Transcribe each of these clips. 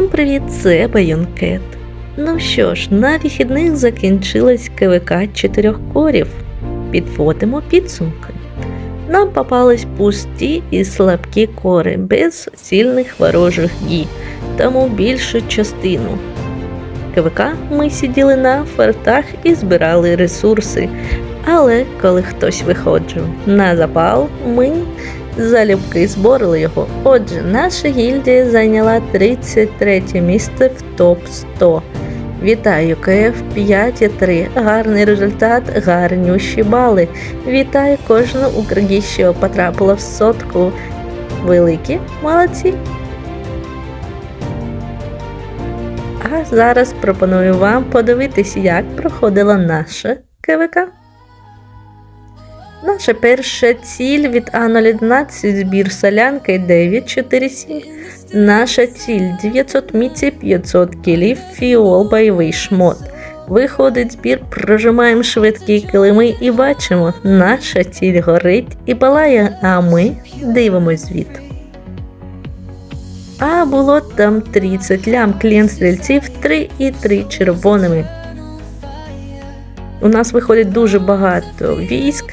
Всім привіт, це Баюнкет. Ну що ж, на вихідних закінчилась КВК чотирьох корів. Підводимо підсумки. Нам попались пусті і слабкі кори без сильних ворожих дій, тому більшу частину. КВК ми сиділи на фортах і збирали ресурси. Але коли хтось виходив на запал, ми залюбки зборили його. Отже, наша гільдія зайняла 33 місце в топ 100. Вітаю КФ 5,3. Гарний результат, гарнющі бали. Вітаю кожну Україні, що потрапила в сотку. Великі молодці. А зараз пропоную вам подивитися, як проходила наша КВК. Наша перша ціль від А011 збір солянки 947. Наша ціль 900 міці 500 кілів фіол бойовий шмот. Виходить збір, прожимаємо швидкі килими і бачимо, наша ціль горить і палає, а ми дивимось звіт. А було там 30 лям клін стрільців 3 і 3 червоними. У нас виходить дуже багато військ.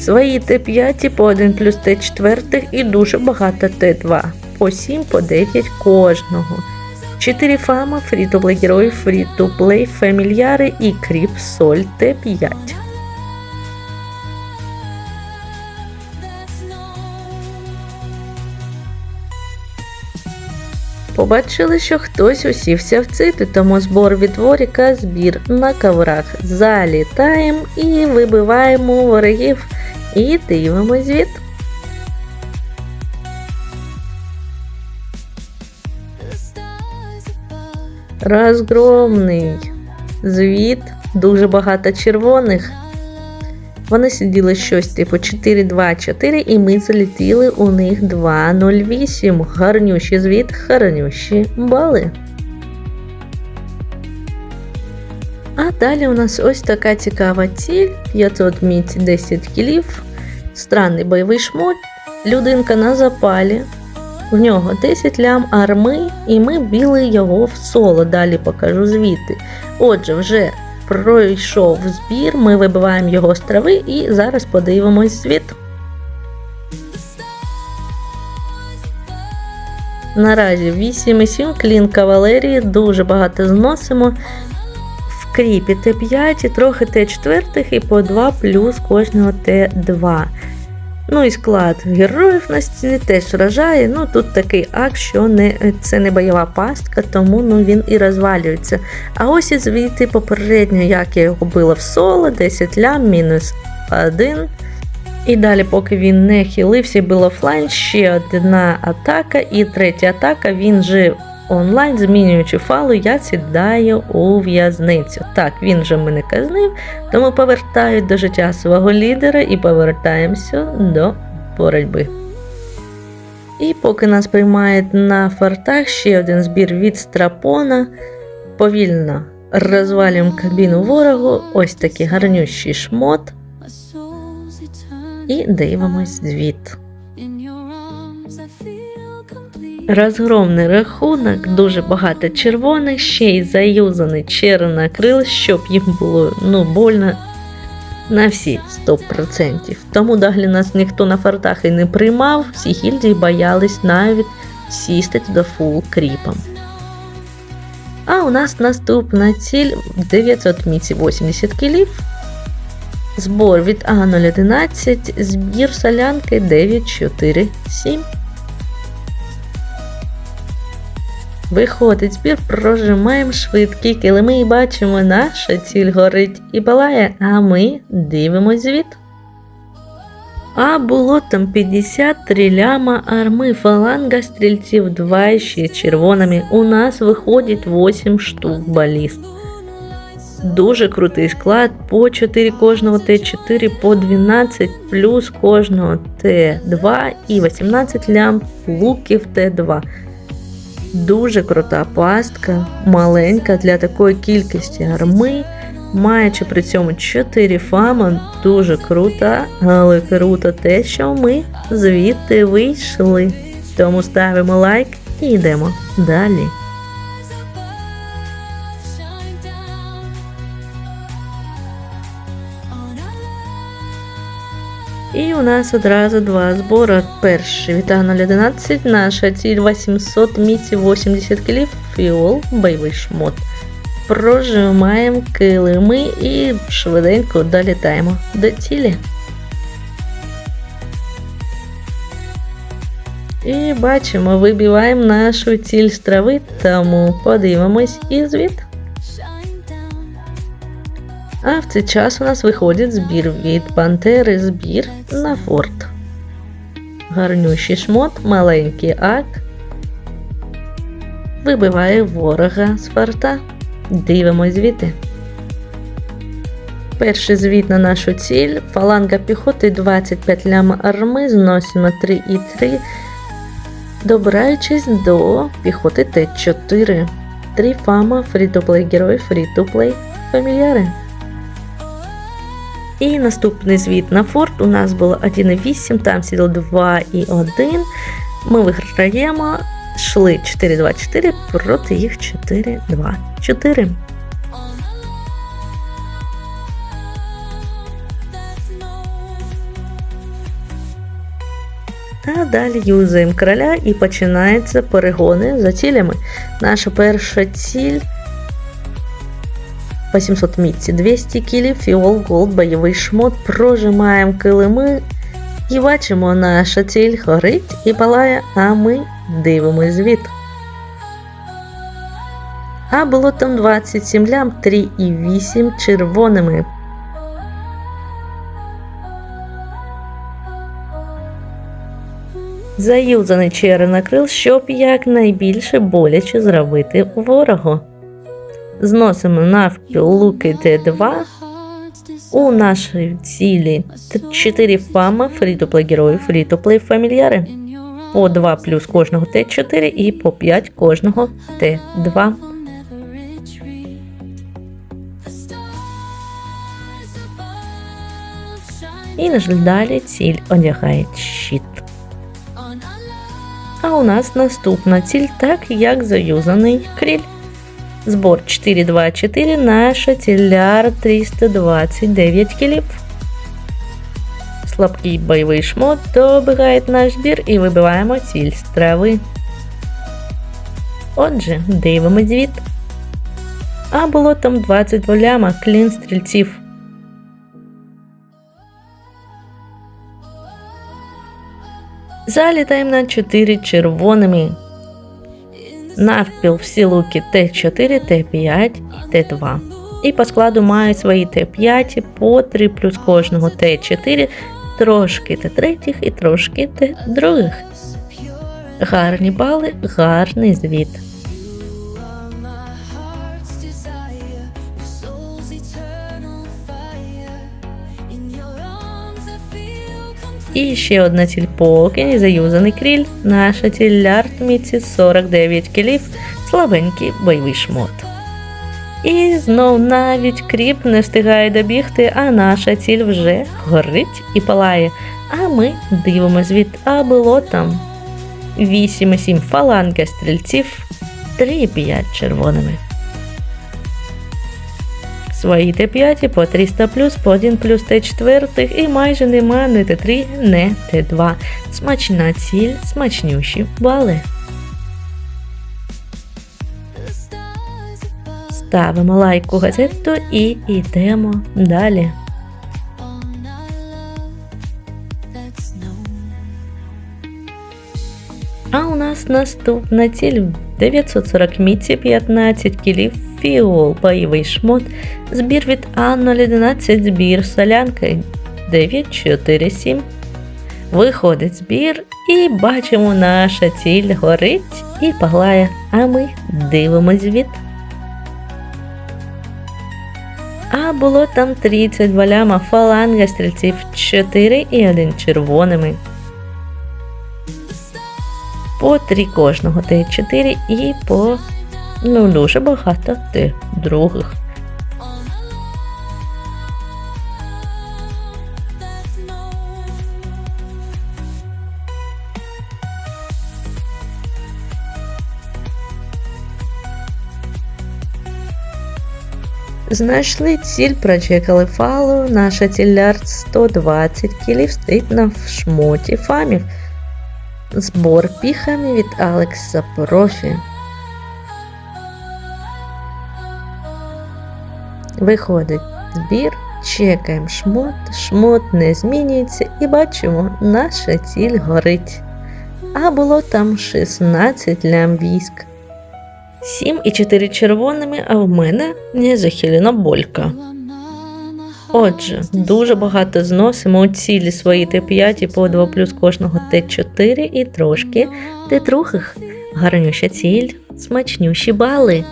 Свої Т5 по 1 плюс Т4 і дуже багато Т2 по 7 по 9 кожного. 4 фама, фрі-то-плей герої, фрі-то-плей, фамільяри і кріп соль Т5. Побачили, що хтось усівся в цити, тому збор від Воріка, збір на коврах. Залітаємо і вибиваємо ворогів і дивимось звіт. Розгромний звіт, дуже багато червоних. Вони сиділи щось типу 4-2-4, і ми залетіли у них 2-0-8. Гарнющий звіт, гарнющі бали. Далі у нас ось така цікава ціль: 500 міць 10 кілів, странний бойовий шмот, людинка на запалі. В нього 10 лям арми, і ми біли його в соло. Далі покажу звідти. Отже, вже пройшов збір, ми вибиваємо його з трави і зараз подивимось звіт. Наразі 8,7 клін кавалерії, дуже багато зносимо. Кріпі Т5 і трохи Т4 і по 2 плюс кожного Т2. Ну і склад героїв на стіні теж вражає. Ну тут такий акт, що не, це не бойова пастка, тому ну, він і розвалюється. А ось і звідти попередньо, як я його била в соло, 10 лям, мінус 1. І далі, поки він не хилився, був офлайн, ще одна атака, і третя атака він же онлайн, змінюючи фалу, я сідаю у в'язницю. Так, він вже мене казнив, тому повертаю до життя свого лідера і повертаємося до боротьби. І поки нас приймають на фортах ще один збір від страпона, повільно розвалюємо кабіну ворогу, ось такий гарнющий шмот. І дивимось звіт. Розгромний рахунок, дуже багато червоних, ще й заюзаний чернокрил, щоб їм було ну, больно на всі 100%. Тому далі нас ніхто на фортах і не приймав, всі гільдії боялись навіть сісти туди фул кріпом. А у нас наступна ціль 900 міці 80 кілів. Збор від А011, збір солянки 947. Виходить збір, прожимаємо швидкі килими і бачимо, наша ціль горить і палає, а ми дивимось звіт. А було там 53 ляма арми, фаланга стрільців 2 ще червоними. У нас виходить 8 штук баліст. Дуже крутий склад, по 4 кожного Т4, по 12 плюс кожного Т2 і 18 лям луків Т2. Дуже крута пастка, маленька для такої кількості арми, маючи при цьому 4 фама, дуже крута, але круто те, що ми звідти вийшли. Тому ставимо лайк і йдемо далі. І у нас одразу два збори. Перший Віта 011, наша ціль 800 міці 80 кілів, фіол, бойовий шмот. Прожимаємо килими і швиденько долітаємо до цілі. І бачимо, вибиваємо нашу ціль з трави, тому подивимось і звіт. А в цей час у нас виходить збір від Пантери збір на форт. Гарнющий шмот, маленький ак. Вибиває ворога з форта. Дивимось звіти. Перший звіт на нашу ціль. Фаланга піхоти 25 лям арми, зносимо 3,3, добираючись до піхоти Т4. 3 фама, фрі-то-плей герой, фрі-то-плей фамільяри. І наступний звіт на форт у нас було 1,8, там сиділо 2 і 1. Ми виграємо, йшли 4-2-4 проти їх 4-2-4. А далі юзаємо короля і починаються перегони за цілями. Наша перша ціль 800 міці, 200 кілів, фіол, голд, бойовий шмот, прожимаємо килими і бачимо, наша ціль горить і палає, а ми дивимось звіт. А було там 27 лям, 3,8 червоними. Заюзаний чере накрил, щоб якнайбільше боляче зробити ворогу. Зносимо навпіл луки Т2. У нашій цілі 4 фама, фрі-то-плей герої, фрі-то-плей фамільяри. По 2 плюс кожного Т4 і по 5 кожного Т2. І на жаль, далі ціль одягає щит. А у нас наступна ціль, так як заюзаний кріль. Збор 424, наша ціляр 329 кілів. Слабкий бойовий шмот добігає наш збір і вибиваємо ціль з трави. Отже, дивимось звіт. А було там 22 ляма клін стрільців. Залітаємо на 4 червоними. Навпіл всі луки Т4, Т5 і Т2. І по складу мають свої Т5 по 3 плюс кожного Т4, трошки Т3 і трошки Т2. Гарні бали, гарний звіт. І ще одна ціль покінь, заюзаний кріль. Наша ціль ляртміці 49 кілів, слабенький бойовий шмот. І знов навіть кріп не встигає добігти, а наша ціль вже горить і палає. А ми дивимося від а було там 8,7 фаланга стрільців, 3,5 червоними. Свої Т5 по 300 плюс, по 1 плюс Т4 і майже нема не Т3, не Т2. Смачна ціль, смачнющі бали. Ставимо лайку газету і йдемо далі. А у нас наступна ціль 940 міці, 15 кілів, фіол, бойовий шмот, збір від А011, збір солянки 947. Виходить збір і бачимо, наша ціль горить і палає, а ми дивимось від. А було там 32 ляма фаланга стрільців 4 і 1 червоними по 3 кожного Т4 і по ну, дуже багато Т других. Знайшли ціль, прочекали фалу. Наша цілярд 120 кілів стоїть на шмоті фамів. Збор піхами від Алекса Профі. Виходить збір, чекаємо шмот, шмот не змінюється і бачимо, наша ціль горить. А було там 16 лям військ. 7 і 4 червоними, а в мене незахилена болька. Отже, дуже багато зносимо у цілі свої Т5 і по 2 плюс кожного Т4 і трошки Т2. Гарнюща ціль, смачнющі бали.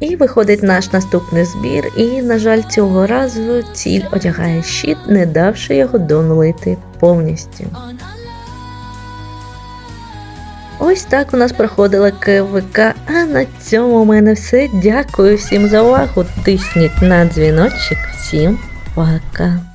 І виходить наш наступний збір, і, на жаль, цього разу ціль одягає щит, не давши його донулити повністю. Ось так у нас проходила КВК. А на цьому у мене все. Дякую всім за увагу. Тисніть на дзвіночок. Всім пока.